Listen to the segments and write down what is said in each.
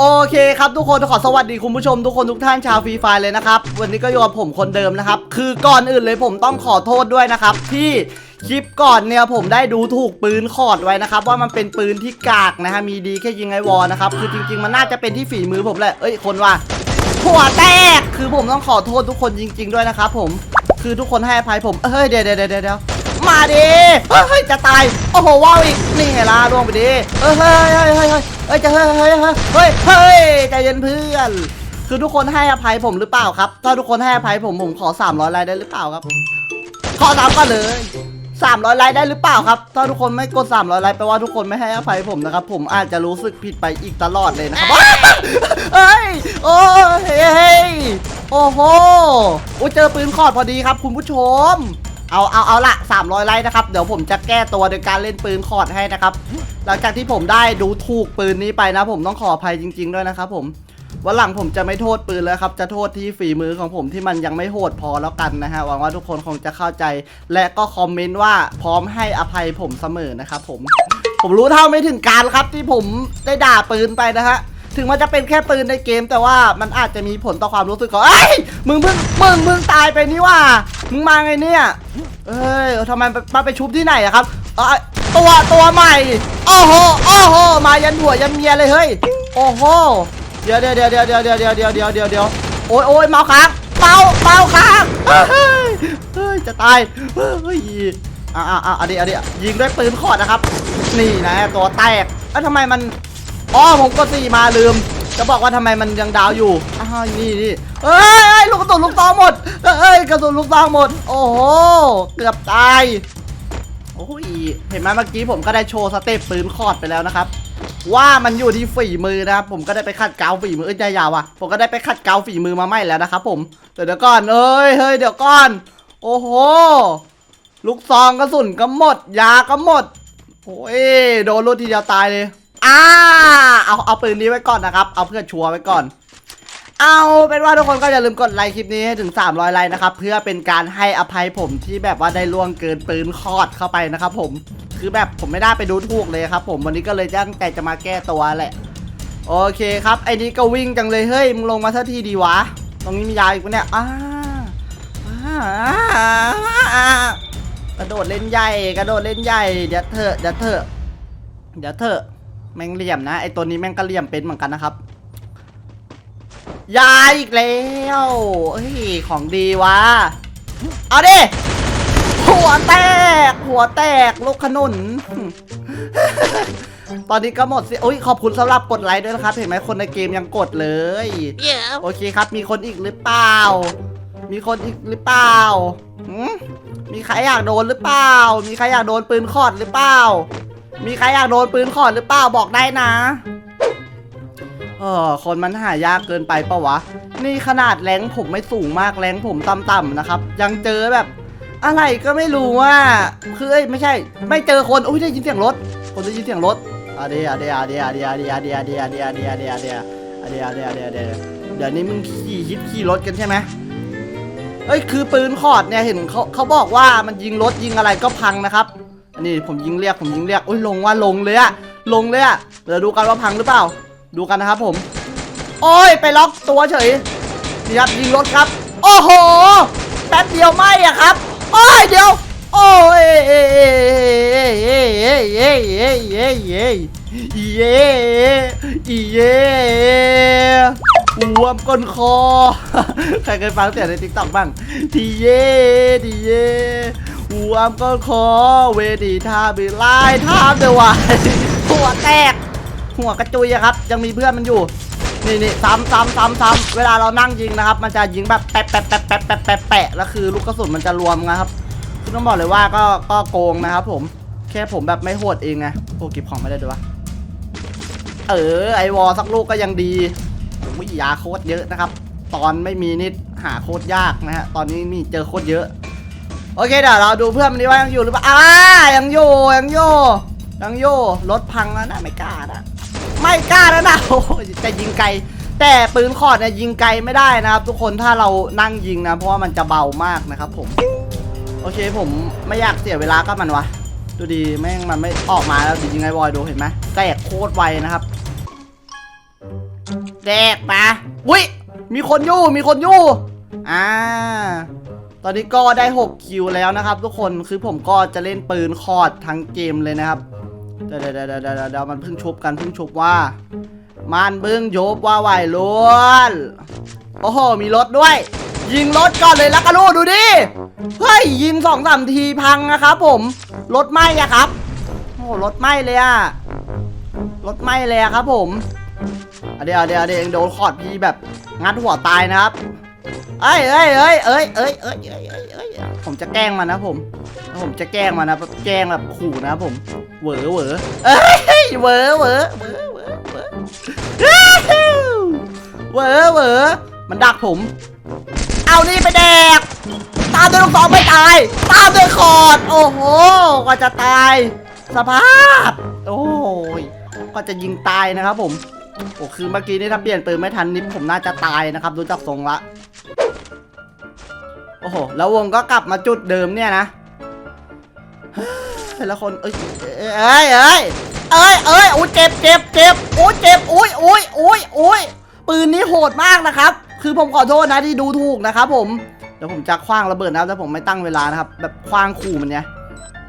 โอเคครับทุกคนขอสวัสดีคุณผู้ชมทุกคนทุกท่านชาวฟรีไฟเลยนะครับวันนี้ก็อยู่กับผมคนเดิมนะครับคือก่อนอื่นเลยผมต้องขอโทษด้วยนะครับที่คลิปก่อนเนี่ยผมได้ดูถูกปืนคอดไว้นะครับว่ามันเป็นปืนที่กากนะฮะมีดีแค่ยิงไอวอลนะครับคือจริง ๆ มันน่าจะเป็นที่ฝีมือผมแหละเอ้ยคนว่าหัวแตกคือผมต้องขอโทษทุกคนจริง ๆ ด้วยนะครับผมคือทุกคนให้อภัยผมเฮ้ยเดี๋ยวเดี๋ยวเดี๋ยวเดี๋ยวมาดิเฮ้ยจะตายโอ้โหว้าวอีกนี่ไงล่ะล่วงไปดิเฮ้ยเฮ้ยเฮ้ย เฮ้ยเฮ้ยเฮ้ยจะเฮ้ยเฮ้ยเฮ้ยเฮ้ยเยใจเย็นเพื่อน คือทุกคนให้อภัยผมหรือเปล่าครับ ถ้าทุกคนให้อภัยผมผมขอ 300ไลค์ได้หรือเปล่าครับ ขอสามก็เลย300ไลค์ได้หรือเปล่าครับ ถ้าทุกคนไม่กด 300ไลค์แปลว่าทุกคนไม่ให้อภัยผมนะครับ ผมอาจจะรู้สึกผิดไปอีกตลอดเลยนะครับเฮ้ย โอ้เฮ้ยโอ้โหโอ้เจอปืนขอดพอดีครับ คุณผู้ชม เอาเอาเอาละ300 ไลค์นะครับ เดี๋ยวผมจะแก้ตัวโดยการเล่นปืนขอดให้นะครับ หลังจากที่ผมได้ดูถูกปืนนี้ไปนะ ผมต้องขออภัยจริง ๆ ด้วยนะครับผมวันหลังผมจะไม่โทษปืนแล้วครับ จะโทษที่ฝีมือของผมที่มันยังไม่โหดพอแล้วกันนะฮะหวังว่าทุกคนคงจะเข้าใจ และก็คอมเมนต์ว่าพร้อมให้อภัยผมเสมอนะครับผม ผมรู้เท่าไม่ถึงการครับที่ผมได้ด่าปืนไปนะฮะถึงมันจะเป็นแค่ปืนในเกม แต่ว่ามันอาจจะมีผลต่อความรู้สึกของเอ้ยมึงเพิ่งมึงมึงตายไปนี่ว่า มึงมาไงเนี่ยเอ้ยทำไมมาไปชุบที่ไหนอะครับตัวตัวใหม่โอ้โหโอ้โหมายันหัวยันเมียเลยเฮ้ยโอ้โหเดี๋ยวเดี๋ยวเดี๋ยวเดี๋ยวเดี๋ยวเดี๋ยวเดี๋ยวเดี๋ยวเดี๋ยวเดี๋ยวเดี๋ยวโอ้ยโอ้ยเมาค้างเมาเมาค้างเฮ้ยเฮ้ยจะตายเฮ้ยอ่าอ่าอ่าอันนี้อันนี้ยิงด้วยปืนขอดนะครับ นี่นะตัวแตกเอ้ยทำไมมันอ๋อผมก็สี่มาลืม จะบอกว่าทำไมมันยังดาวอยู่อ้าวนี่นี่เอ้ยเอ้ยลูกกระสุนลูกซองหมดเอ้ยกระสุนลูกซองหมด โอ้โหเกือบตายโอ้ยเห็นไหมเมื่อกี้ผมก็ได้โชว์สเต็ปปืนคอดไปแล้วนะครับ ว่ามันอยู่ที่ฝีมือนะครับผมก็ได้ไปขัดเกลาฝีมือเอ้ยใจยาวอะผมก็ได้ไปขัดเกลาฝีมือมาไม่แล้วนะครับผมแต่เดี๋ยวก่อนเอ้ยเฮ้ยเดี๋ยวก่อน โอ้โหลูกซองกระสุนก็หมด ยาก็หมดโอ้ยโดนรุดทีเดียวตายเลย อ่าเอาเอาปืนนี้ไว้ก่อนนะครับ เอาเพื่อชัวร์ไว้ก่อน เอาเป็นว่าทุกคนก็อย่าลืมกดไลค์คลิปนี้ให้ถึง 300 ไลค์นะครับ เพื่อเป็นการให้อภัยผมที่แบบว่าได้ล่วงเกินปืนคอดเข้าไปนะครับ ผมคือแบบผมไม่ได้ไปดูถูกเลยครับ ผมวันนี้ก็เลยตั้งแต่จะมาแก้ตัวแหละ โอเคครับไอ้นี้ก็วิ่งจังเลยเฮ้ยมึงลงมาสักทีดีวะ ตรงนี้มียาอีกปะเนี่ยอ้าอ้าอ้ากระโดดเล่นใหญ่ กระโดดเล่นใหญ่ เดี๋ยวเถอะเดี๋ยวเถอะเดี๋ยวเถอะ แม่งเหลี่ยมนะไอ้ตัวนี้แม่งก็เหลี่ยมเป็นเหมือนกันนะครับยาอีกแล้วเฮ้ยของดีวะเอาดิหัวแตก หัวแตกลูกขนุน ตอนนี้ก็หมดสิโอ้ยขอบคุณสำหรับกดไลค์ด้วยนะครับ เห็นไหมคนในเกมยังกดเลย Yeah. โอเคครับ มีคนอีกหรือเปล่า มีคนอีกหรือเปล่าหืมมีใครอยากโดนหรือเปล่า มีใครอยากโดนปืนขอดหรือเปล่า มีใครอยากโดนปืนขอดหรือเปล่าบอกได้นะ เออคนมันหายากเกินไปปะวะ นี่ขนาดแรงผมไม่สูงมากแรงผมต่ำๆนะครับ ยังเจอแบบ อะไรก็ไม่รู้ว่าคือไม่ใช่ ไม่เจอคนอุ้ยได้ยินเสียงรถ คนได้ยินเสียงรถอะเดียอะเดียอะเดียอะเดียอะเดียอะเดียอะเดียอะเดียอะเดียอะเดียอะเดียอะเดียอะเดียอะเดียอะเดียเดี๋ยวนี้มึงขี่ฮิตขี่รถกันใช่ไหมเอ้ยคือปืนคอดเนี่ยเห็นเขาเขาบอกว่ามันยิงรถยิงอะไรก็พังนะครับ นนี้ผมยิงเรียกผมยิงเรียกโอ้ยลงว่าลงเลยอะลงเลยอะเดี๋ยวดูกันว่าพังหรือเปล่า ดูกันนะครับผม โอ้ยไปล็อกตัวเฉยนี่ครับยิงรถครับ โอ้โหแป๊บเดียวไหมอะครับ โอ้ยเดี๋ยว โอ้ยเอ้ยเอ้ยเอ้ยเอ้ยเอ้ยเอ้ยเอ้ยเอ้ยอีเย่อีเย่รวมก้นคอ ใครเคยฟังเสียงในติ๊กต็อกบ้าง ทีเย่ทีเย่ วมก้นคอเวดีท่าบิไล่ท่าเดวายหัวแตก หัวกระจุยครับ ยังมีเพื่อนมันอยู่ นี่นี่ซ้ำซ้ำซ้ำซ้ำเวลาเรานั่งยิงนะครับ มันจะยิงแบบแปะแปะแปะแปะแปะแปะแปะแล้วคือลูกกระสุนมันจะรวมนะครับคือต้องบอกเลยว่าก็ก็โกงนะครับ ผม แค่ผมแบบไม่โหดเองไงโอ้ก็บของไม่ได้ด้วยวะเออไอวอลสักลูกก็ยังดีผมวิยาโคตรเยอะนะครับ ตอนไม่มีนิดหาโคตรยากนะฮะตอนนี้มีเจอโคตรเยอะ โอเคเดี๋ยวเราดูเพื่อนมันดีว่ายังอยู่หรือเปล่าอ่ายังอยู่ยังอยู่ยังอยู่รถพังแล้วนะไม่กล้านะไม่กล้าแล้วนะโอ้ยจะยิงไกล แต่ปืนคอดเนี่ยยิงไกลไม่ได้นะครับ ทุกคนถ้าเรานั่งยิงนะ เพราะว่ามันจะเบามากนะครับผม โอเคผมไม่อยากเสียเวลากับมันวะดูดีแม่งมันไม่ออกมาแล้วดิยิงไอ้บอยดูเห็นไหมแตกโคตรไวนะครับแจกปะวิมีคนอยู่มีคนอยู่อ่า ตอนนี้ก็ได้ 6 คิวแล้วนะครับ ทุกคนคือผมก็จะเล่นปืนคอร์ดทั้งเกมเลยนะครับเดี๋ยวเดี๋ยวเดี๋ยวเดี๋ยวมันเพิ่งชุบกันเพิ่งชุบว่า มันเพิ่งชุบว่าไหวล้วนโอ้โหมีรถด้วย ยิงรถก่อนเลยล้วกันลูกดูดิเฮ้ยยิงสองสามทีพังนะครับผมรถไหม้อะครับโอ้โหรถไหม้เลยอะรถไหม้เลยอะครับผมเดี๋ยวเดี๋ยวเดี๋ยวเองโดนคอร์ดพี่แบบงัดหัวตายนะครับ เอ้ยเอ้ยเอ้ยเอ้ยเอ้ยเอ้ยเอ้ยเอ้ยเอ้ยผมจะแกล้งมันนะผม ผมจะแกล้งมันนะแกล้งแบบขู่นะผมเหวอเหวอเอ้ยเหวอเหวอเหวอเหวอเหวอเหวอเหวอมันดักผม เอานี่ไปแดก ตามด้วยลูกสองไม่ตาย ตามด้วยคอร์ดโอ้โหกว่าจะตาย สภาพ โอ้ยก็จะยิงตายนะครับผม โอ้คือเมื่อกี้นี่ถ้าเปลี่ยนปืนไม่ทันนิดผมน่าจะตายนะครับดูจากทรงละ โอ้โห แล้ววงก็กลับมาจุดเดิมเนี่ยนะแต่ละคนเอ้ยเอ้ยเอ้ยเอ้ยเอ้ยอุ้ยเจ็บเจ็บเจ็บอุ้ยเจ็บอุ้ยอุ้ยอุ้ยอุ้ยปืนนี้โหดมากนะครับ คือผมขอโทษนะที่ดูถูกนะครับผมเดี๋ยวผมจะคว้างระเบิดนะครับแต่ผมไม่ตั้งเวลานะครับ แบบคว้างขู่มันเนี่ย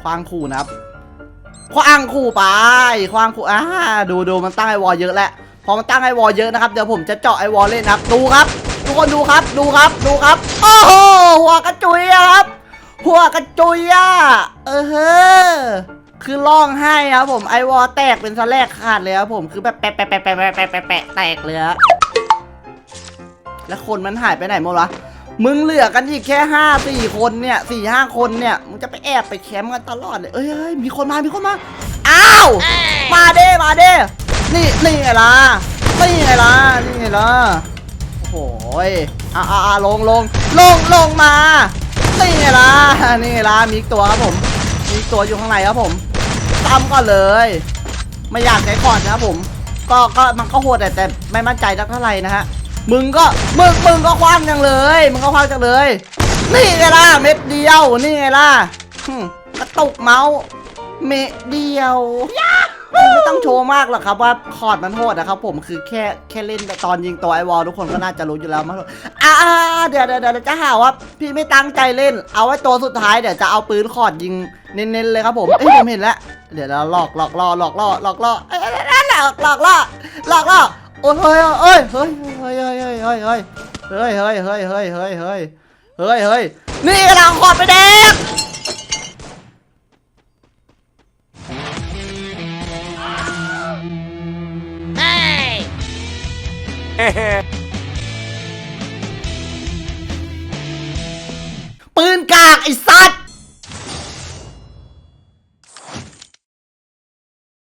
คว้างขู่นะครับคว้างขู่ไปคว้างขู่อ่าดูดูมันตั้งไอวอลเยอะแล้วพอมันตั้งไอวอลเยอะนะครับเดี๋ยวผมจะเจาะไอวอลเล่นนะครับ ดูครับ ทุกคนดูครับ ดูครับ ดูครับ โอ้โห หัวกระจุยครับ หัวกระจุยอะ เออเฮ้อคือร้องไห้ครับผม ไอวอแตกเป็นสแลกขาดเลยครับผม คือแปะแปะแปะแปะแปะแปะแปะแตกเลยแล้วคนมันหายไปไหนหมดวะมึงเหลือกันอีกแค่ห้าสี่คนเนี่ยสี่ห้าคนเนี่ย มึงจะไปแอบไปแคมป์กันตลอดเลย เอ้ยมีคนมา มีคนมา อ้าว มาเด้ มาเด้ นี่ นี่ไงล่ะ นี่ไงล่ะ นี่ไงล่ะ โอ้โหยอ่าอ่าลงลงลงลงมานี่ไงล่ะนี่ไงล่ะมีอีกตัวครับผม มีอีกตัวอยู่ข้างในครับผมตามก่อนเลย ไม่อยากใช้ก่อนนะครับผม ก็ก็มันก็โหดแต่แต่ไม่มั่นใจสักเท่าไหร่นะฮะมึงก็มึงมึงก็คว้างจังเลย มึงก็คว้างจังเลย นี่ไงล่ะเม็ดเดียวนี่ไงล่ะกระตุกเมาส์เม็ดเดียว ไม่ต้องโชว์มากหรอกครับว่าคอร์ดมันโหดนะครับผมคือแค่แค่เล่นตอนยิงตัวไอวอลทุกคนก็น่าจะรู้อยู่แล้วมั้งอ่าเดี๋ยวเดี๋ยวเดี๋ยวจะหาว่าพี่ไม่ตั้งใจเล่น เอาไว้ตัวสุดท้ายเดี๋ยวจะเอาปืนคอร์ดยิงเน้นๆเลยครับผมเอ้ยผมเห็นแล้วเดี๋ยวเราหลอกหลอกล่อหลอกล่อหลอกล่อเอ้ยนั่นแหละหลอกล่อหลอกล่อโอ้ยเฮ้ยเฮ้ยเฮ้ยเฮ้ยเฮ้ยเฮ้ยเฮ้ยเฮ้ยเฮ้ยเฮ้ยเฮ้ยเฮ้ยเฮ้ยเฮ้ยเฮ้ยเฮ้ยนี่กำลังคอร์ดไปแดก Hehehe.